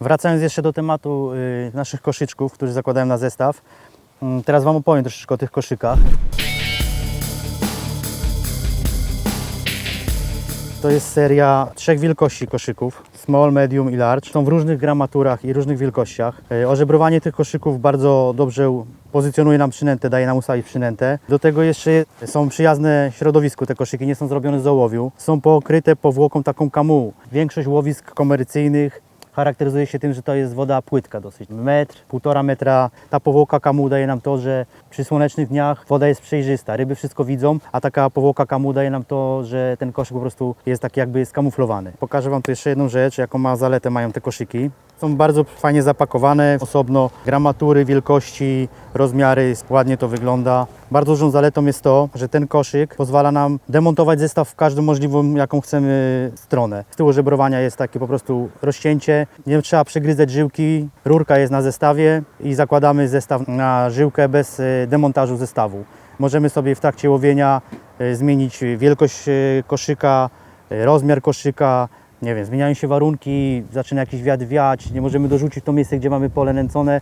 Wracając jeszcze do tematu y, naszych koszyczków, które zakładałem na zestaw, mm, teraz Wam opowiem troszeczkę o tych koszykach. To jest seria trzech wielkości koszyków, small, medium i large. Są w różnych gramaturach i różnych wielkościach. E, Ożebrowanie tych koszyków bardzo dobrze pozycjonuje nam przynętę, daje nam ustawić przynętę. Do tego jeszcze są przyjazne środowisku, te koszyki nie są zrobione z ołowiu. Są pokryte powłoką taką kamułu. Większość łowisk komercyjnych charakteryzuje się tym, że to jest woda płytka dosyć. Metr, półtora metra. Ta powłoka kamu daje nam to, że przy słonecznych dniach woda jest przejrzysta, ryby wszystko widzą, a taka powłoka kamu daje nam to, że ten koszyk po prostu jest tak jakby skamuflowany. Pokażę Wam tu jeszcze jedną rzecz, jaką ma zaletę mają te koszyki. Są bardzo fajnie zapakowane, osobno gramatury, wielkości, rozmiary, ładnie to wygląda. Bardzo dużą zaletą jest to, że ten koszyk pozwala nam demontować zestaw w każdą możliwą, jaką chcemy stronę. Z tyłu żebrowania jest takie po prostu rozcięcie, nie trzeba przegryzać żyłki, rurka jest na zestawie i zakładamy zestaw na żyłkę bez e, demontażu zestawu. Możemy sobie w trakcie łowienia e, zmienić wielkość e, koszyka, rozmiar koszyka, nie wiem, zmieniają się warunki, zaczyna jakiś wiatr wiać, nie możemy dorzucić to miejsce, gdzie mamy pole nęcone.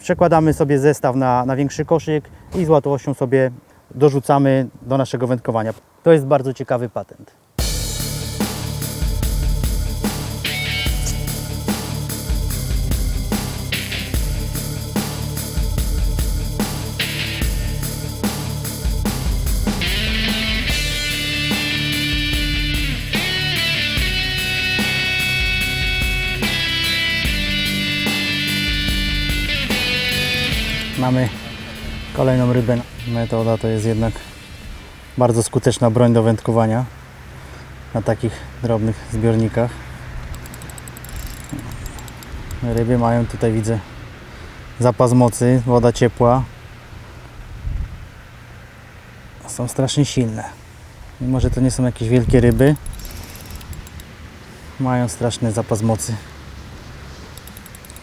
Przekładamy sobie zestaw na, na większy koszyk i z łatwością sobie dorzucamy do naszego wędkowania. To jest bardzo ciekawy patent. Mamy kolejną rybę. Metoda to jest jednak bardzo skuteczna broń do wędkowania na takich drobnych zbiornikach. Ryby mają tutaj widzę zapas mocy, woda ciepła. Są strasznie silne. Mimo, że to nie są jakieś wielkie ryby, mają straszny zapas mocy.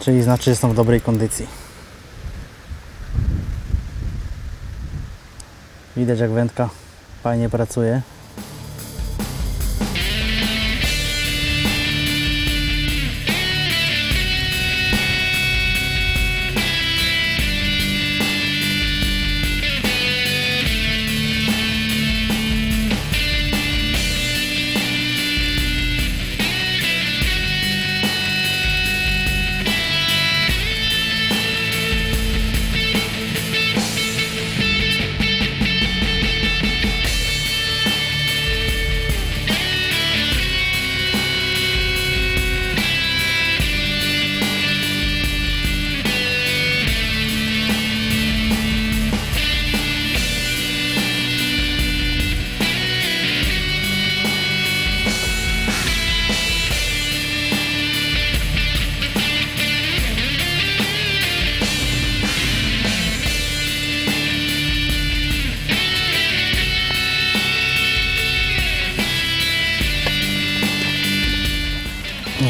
Czyli znaczy, że są w dobrej kondycji. Widać jak wędka fajnie pracuje.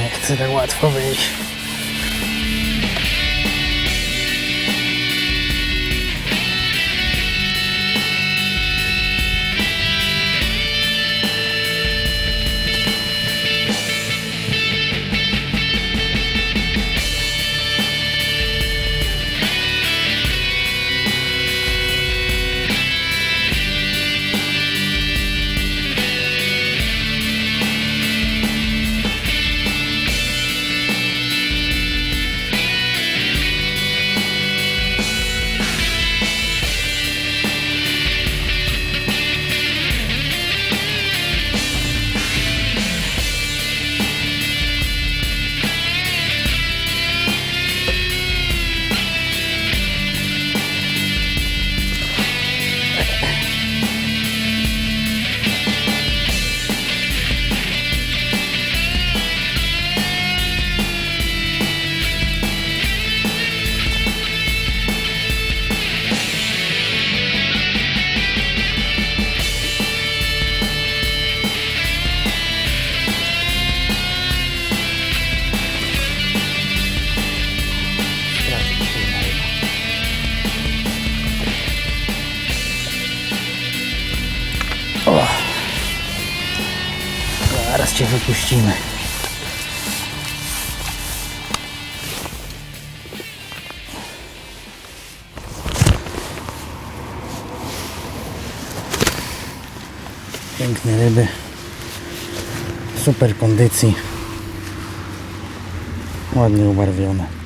Nie chcę tak łatwo wyjść. O. Zaraz cię wypuścimy. Piękne ryby. Super kondycji. Ładnie ubarwione.